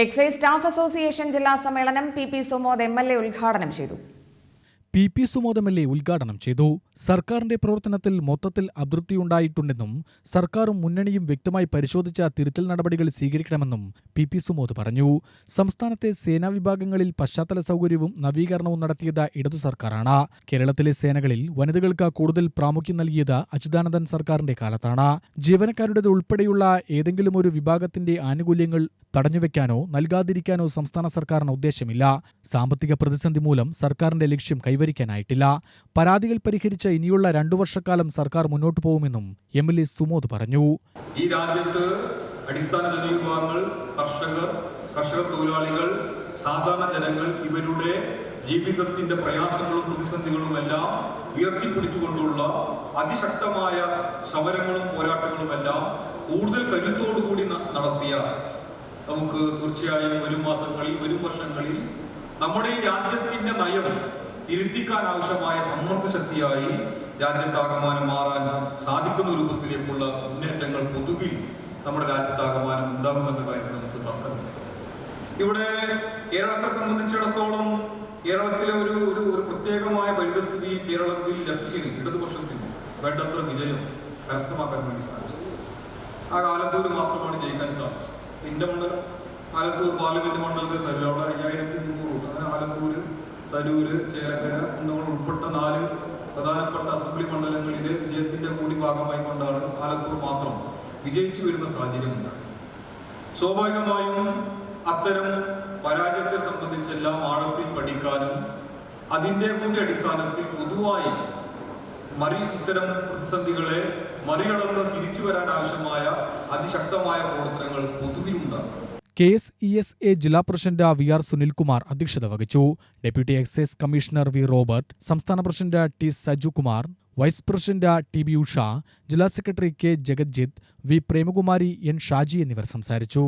Excise staff association ജില്ലാ സമ്മേളനം P P Sumod M L A ഉദ്ഘാടനം ചെയ്തു. P P Sumod M L A ഉദ്ഘാടനം ചെയ്തു. സർക്കാരിന്റെ പ്രവർത്തനത്തിൽ മൊത്തത്തിൽ അതൃപ്തിയുണ്ടായിട്ടുണ്ടെന്നും സർക്കാരും മുന്നണിയും വ്യക്തമായി പരിശോധിച്ച തിരുത്തൽ നടപടികൾ സ്വീകരിക്കണമെന്നും പി പി സുമോദ് പറഞ്ഞു. സംസ്ഥാനത്തെ സേനാ വിഭാഗങ്ങളിൽ പശ്ചാത്തല സൗകര്യവും നവീകരണവും നടത്തിയത് ഇടതു സർക്കാരാണ്. കേരളത്തിലെ സേനകളിൽ വനിതകൾക്ക് കൂടുതൽ പ്രാമുഖ്യം നൽകിയത് അച്യുതാനന്ദൻ സർക്കാരിന്റെ കാലത്താണ്. ജീവനക്കാരുടേത് ഉൾപ്പെടെയുള്ള ഏതെങ്കിലും ഒരു വിഭാഗത്തിന്റെ ആനുകൂല്യങ്ങൾ തടഞ്ഞുവെക്കാനോ നൽകാതിരിക്കാനോ സംസ്ഥാന സർക്കാരിന് ഉദ്ദേശമില്ല. സാമ്പത്തിക പ്രതിസന്ധി മൂലം സർക്കാരിന്റെ ലക്ഷ്യം കൈവരിക്കാനായിട്ടില്ല. പരാതികൾ പരിഹരിച്ച ഇനിയുള്ള രണ്ടു വർഷക്കാലം സർക്കാർ മുന്നോട്ടു പോകുമെന്നും എം എൽ എ സുമോദ് പറഞ്ഞു. ഈ രാജ്യത്ത് അടിസ്ഥാന ജനവിഭാഗങ്ങൾ കർഷകർ കർഷക തൊഴിലാളികൾ സാധാരണ ജനങ്ങൾ ഇവരുടെ ജീവിതത്തിന്റെ പ്രയാസങ്ങളും പ്രതിസന്ധികളും എല്ലാം ഉയർത്തിപ്പിടിച്ചുകൊണ്ടുള്ള അതിശക്തമായ സമരങ്ങളും പോരാട്ടങ്ങളും എല്ലാം കൂടുതൽ കരുത്തോടുകൂടി നടത്തിയ നമുക്ക് തീർച്ചയായും വരും മാസങ്ങളിൽ വരും വർഷങ്ങളിൽ നമ്മുടെ ഈ രാജ്യത്തിന്റെ നയം തിരുത്തിക്കാൻ ആവശ്യമായ സമ്മർദ്ദ ശക്തിയായി രാജ്യത്താകമാനം മാറാൻ സാധിക്കുന്ന രൂപത്തിലേക്കുള്ള മുന്നേറ്റങ്ങൾ പൊതുവിൽ നമ്മുടെ രാജ്യത്താകമാനം ഉണ്ടാകുമെന്ന കാര്യം നമുക്ക് തർക്കമില്ല. ഇവിടെ കേരളത്തെ സംബന്ധിച്ചിടത്തോളം കേരളത്തിലെ ഒരു ഒരു ഒരു പ്രത്യേകമായ പരിതസ്ഥിതി കേരളത്തിൽ ലെഫ്റ്റിന് ഇടതുപക്ഷത്തിന് വേണ്ടത്ര വിജയം കരസ്ഥമാക്കാൻ വേണ്ടി സാധിച്ചു. ആ കാലത്തോട് മാത്രമാണ് ജയിക്കാൻ സാധിച്ചത്. എന്റെ മണ്ഡലം ആലത്തൂർ പാർലമെന്റ് മണ്ഡലത്തിൽ തരൂർ അവിടെ അയ്യായിരത്തി മുന്നൂറ് അങ്ങനെ ആലത്തൂര് തരൂര് ചേലക്കര എന്നിവർ ഉൾപ്പെട്ട നാല് പ്രധാനപ്പെട്ട അസംബ്ലി മണ്ഡലങ്ങളിലെ വിജയത്തിന്റെ കൂടി ഭാഗമായി കൊണ്ടാണ് ആലത്തൂർ മാത്രം വിജയിച്ചു വരുന്ന സാഹചര്യമുണ്ട് സ്വാഭാവികമായും അത്തരം പരാജയത്തെ സംബന്ധിച്ചെല്ലാം ആഴത്തിൽ പഠിക്കാനും അതിന്റെ കൂടി അടിസ്ഥാനത്തിൽ പൊതുവായി മറി ഇത്തരം പ്രതിസന്ധികളെ മറികടന്ന് തിരിച്ചു വരാൻ ആവശ്യമായ അതിശക്തമായ പ്രവർത്തനങ്ങൾ K S E S A ജില്ലാ പ്രസിഡന്റ് വി ആർ സുനിൽകുമാർ അധ്യക്ഷത വഹിച്ചു. Deputy excise commissioner V Robert സംസ്ഥാന president T Saju Kumar vice president T B Usha ജില്ലാ secretary K Jagajjith V Premakumari N Shaji എന്നിവർ സംസാരിച്ചു.